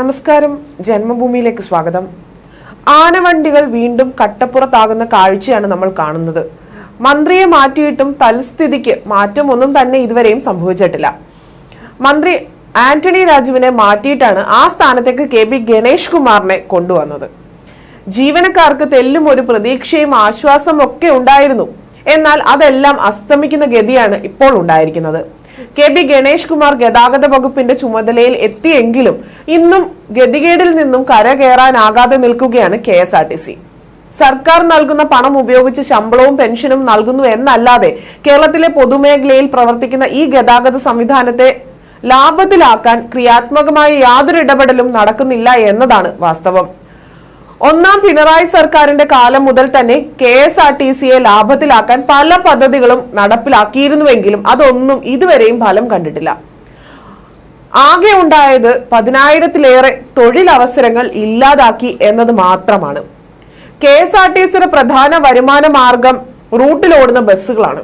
നമസ്കാരം. ജന്മഭൂമിയിലേക്ക് സ്വാഗതം. ആനവണ്ടികൾ വീണ്ടും കട്ടപ്പുറത്താകുന്ന കാഴ്ചയാണ് നമ്മൾ കാണുന്നത്. മന്ത്രിയെ മാറ്റിയിട്ടും തൽസ്ഥിതിക്ക് മാറ്റമൊന്നും തന്നെ ഇതുവരെയും സംഭവിച്ചിട്ടില്ല. മന്ത്രി ആന്റണി രാജുവിനെ മാറ്റിയിട്ടാണ് ആ സ്ഥാനത്തേക്ക് കെ ബി ഗണേഷ് കുമാറിനെ കൊണ്ടുവന്നത്. ജീവനക്കാർക്ക് തെല്ലും ഒരു പ്രതീക്ഷയും ആശ്വാസം ഒക്കെ ഉണ്ടായിരുന്നു. എന്നാൽ അതെല്ലാം അസ്തമിക്കുന്ന ഗതിയാണ് ഇപ്പോൾ ഉണ്ടായിരിക്കുന്നത്. കെ ബി ഗണേഷ് കുമാർ ഗതാഗത വകുപ്പിന്റെ ചുമതലയിൽ എത്തിയെങ്കിലും ഇന്നും ഗതികേടിൽ നിന്നും കരകയറാനാകാതെ നിൽക്കുകയാണ് K S R T C. സർക്കാർ നൽകുന്ന പണം ഉപയോഗിച്ച് ശമ്പളവും പെൻഷനും നൽകുന്നു എന്നല്ലാതെ കേരളത്തിലെ പൊതുമേഖലയിൽ പ്രവർത്തിക്കുന്ന ഈ ഗതാഗത സംവിധാനത്തെ ലാഭത്തിലാക്കാൻ ക്രിയാത്മകമായ യാതൊരു ഇടപെടലും നടക്കുന്നില്ല എന്നതാണ് വാസ്തവം. ഒന്നാം പിണറായി സർക്കാരിന്റെ കാലം മുതൽ തന്നെ കെ എസ് ആർ ടി സിയെ ലാഭത്തിലാക്കാൻ പല പദ്ധതികളും നടപ്പിലാക്കിയിരുന്നുവെങ്കിലും അതൊന്നും ഇതുവരെയും ഫലം കണ്ടിട്ടില്ല. ആകെ ഉണ്ടായത് പതിനായിരത്തിലേറെ തൊഴിലവസരങ്ങൾ ഇല്ലാതാക്കി എന്നത് മാത്രമാണ്. കെ എസ് ആർ ടി സിയുടെ പ്രധാന വരുമാന മാർഗം റൂട്ടിലോടുന്ന ബസ്സുകളാണ്.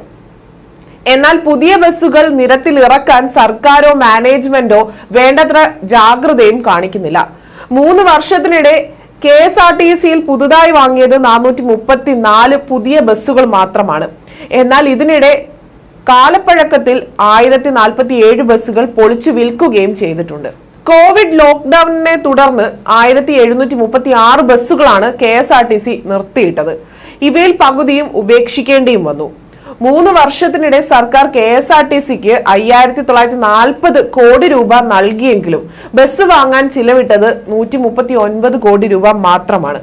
എന്നാൽ പുതിയ ബസ്സുകൾ നിരത്തിൽ ഇറക്കാൻ സർക്കാരോ മാനേജ്മെന്റോ വേണ്ടത്ര ജാഗ്രതയും കാണിക്കുന്നില്ല. മൂന്ന് വർഷത്തിനിടെ കെ എസ് ആർ ടി സിയിൽ പുതുതായി വാങ്ങിയത് നാനൂറ്റി മുപ്പത്തി നാല് പുതിയ ബസ്സുകൾ മാത്രമാണ്. എന്നാൽ ഇതിനിടെ കാലപ്പഴക്കത്തിൽ ആയിരത്തി നാൽപ്പത്തി ഏഴ് ബസ്സുകൾ പൊളിച്ചു വിൽക്കുകയും ചെയ്തിട്ടുണ്ട്. കോവിഡ് ലോക്ക്ഡൌണിനെ തുടർന്ന് ആയിരത്തി എഴുന്നൂറ്റി മുപ്പത്തി ആറ് ബസ്സുകളാണ് K S R T C നിർത്തിയിട്ടത്. ഇവയിൽ പകുതിയും ഉപേക്ഷിക്കേണ്ടിയും വന്നു. മൂന്ന് വർഷത്തിനിടെ സർക്കാർ കെ എസ് ആർ ടി സിക്ക് അയ്യായിരത്തി തൊള്ളായിരത്തി നാൽപ്പത് കോടി രൂപ നൽകിയെങ്കിലും ബസ് വാങ്ങാൻ ചിലവിട്ടത് നൂറ്റി മുപ്പത്തി ഒൻപത് കോടി രൂപ മാത്രമാണ്.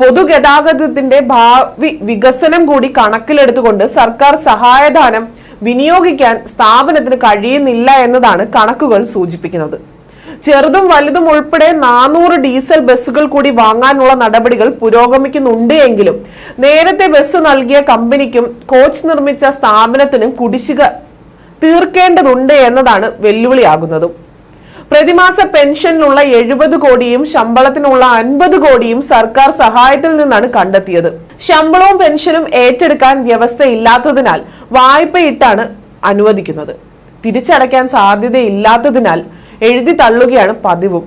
പൊതുഗതാഗതത്തിന്റെ ഭാവി വികസനം കൂടി കണക്കിലെടുത്തുകൊണ്ട് സർക്കാർ സഹായധനം വിനിയോഗിക്കാൻ സ്ഥാപനത്തിന് കഴിയുന്നില്ല എന്നതാണ് കണക്കുകൾ സൂചിപ്പിക്കുന്നത്. ചെറുതും വലുതും ഉൾപ്പെടെ നാനൂറ് ഡീസൽ ബസ്സുകൾ കൂടി വാങ്ങാനുള്ള നടപടികൾ പുരോഗമിക്കുന്നുണ്ട് എങ്കിലും നേരത്തെ ബസ് നൽകിയ കമ്പനിക്കും കോച്ച് നിർമ്മിച്ച സ്ഥാപനത്തിനും കുടിശ്ശിക തീർക്കേണ്ടതുണ്ട് എന്നതാണ് വെല്ലുവിളിയാകുന്നതും. പ്രതിമാസ പെൻഷനിലുള്ള എഴുപത് കോടിയും ശമ്പളത്തിനുള്ള അൻപത് കോടിയും സർക്കാർ സഹായത്തിൽ നിന്നാണ് കണ്ടെത്തിയത്. ശമ്പളവും പെൻഷനും ഏറ്റെടുക്കാൻ വ്യവസ്ഥയില്ലാത്തതിനാൽ വായ്പയിട്ടാണ് അനുവദിക്കുന്നത്. തിരിച്ചടയ്ക്കാൻ സാധ്യതയില്ലാത്തതിനാൽ എഴുതി തള്ളുകയാണ് പതിവും.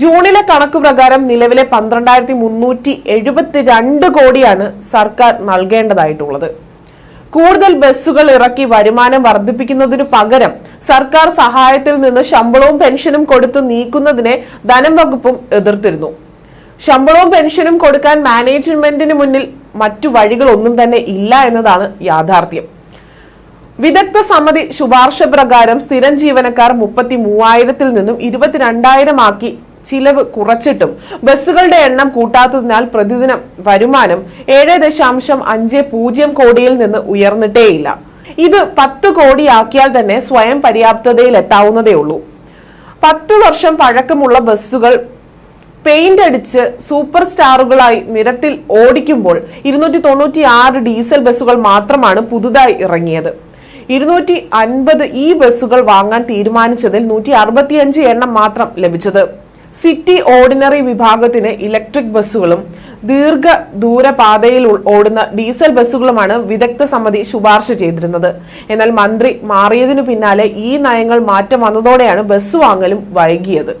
ജൂണിലെ കണക്ക് പ്രകാരം നിലവിലെ പന്ത്രണ്ടായിരത്തി മുന്നൂറ്റി എഴുപത്തിരണ്ട് കോടിയാണ് സർക്കാർ നൽകേണ്ടതായിട്ടുള്ളത്. കൂടുതൽ ബസ്സുകൾ ഇറക്കി വരുമാനം വർദ്ധിപ്പിക്കുന്നതിനു പകരം സർക്കാർ സഹായത്തിൽ നിന്ന് ശമ്പളവും പെൻഷനും കൊടുത്തു നീക്കുന്നതിനെ ധനം വകുപ്പും എതിർത്തിരുന്നു. ശമ്പളവും പെൻഷനും കൊടുക്കാൻ മാനേജ്മെന്റിന് മുന്നിൽ മറ്റു വഴികളൊന്നും തന്നെ ഇല്ല എന്നതാണ് യാഥാർത്ഥ്യം. വിദഗ്ധ സമിതി ശുപാർശ പ്രകാരം സ്ഥിരം ജീവനക്കാർ മുപ്പത്തി മൂവായിരത്തിൽ നിന്നും ഇരുപത്തിരണ്ടായിരം ആക്കി ചിലവ് കുറച്ചിട്ടും ബസ്സുകളുടെ എണ്ണം കൂട്ടാത്തതിനാൽ പ്രതിദിനം വരുമാനം ഏഴ് ദശാംശം അഞ്ച് പൂജ്യം കോടിയിൽ നിന്ന് ഉയർന്നിട്ടേയില്ല. ഇത് പത്ത് കോടിയാക്കിയാൽ തന്നെ സ്വയം പര്യാപ്തതയിൽ എത്താവുന്നതേ ഉള്ളൂ. പത്ത് വർഷം പഴക്കമുള്ള ബസ്സുകൾ പെയിന്റ് അടിച്ച് സൂപ്പർ സ്റ്റാറുകളായി നിരത്തിൽ ഓടിക്കുമ്പോൾ ഇരുന്നൂറ്റി തൊണ്ണൂറ്റി ആറ് ഡീസൽ ബസ്സുകൾ മാത്രമാണ് പുതുതായി ഇറങ്ങിയത്. ഇരുന്നൂറ്റി അൻപത് ഈ ബസ്സുകൾ വാങ്ങാൻ തീരുമാനിച്ചതിൽ നൂറ്റി അറുപത്തിയഞ്ച് എണ്ണം മാത്രം ലഭിച്ചത്. സിറ്റി ഓർഡിനറി വിഭാഗത്തിന് ഇലക്ട്രിക് ബസ്സുകളും ദീർഘ ദൂരപാതയിൽ ഓടുന്ന ഡീസൽ ബസ്സുകളുമാണ് വിദഗ്ധ സമിതി ശുപാർശ ചെയ്തിരുന്നത്. എന്നാൽ മന്ത്രി മാറിയതിനു പിന്നാലെ ഈ നയങ്ങൾ മാറ്റം വന്നതോടെയാണ് ബസ് വാങ്ങലും വൈകിയത്.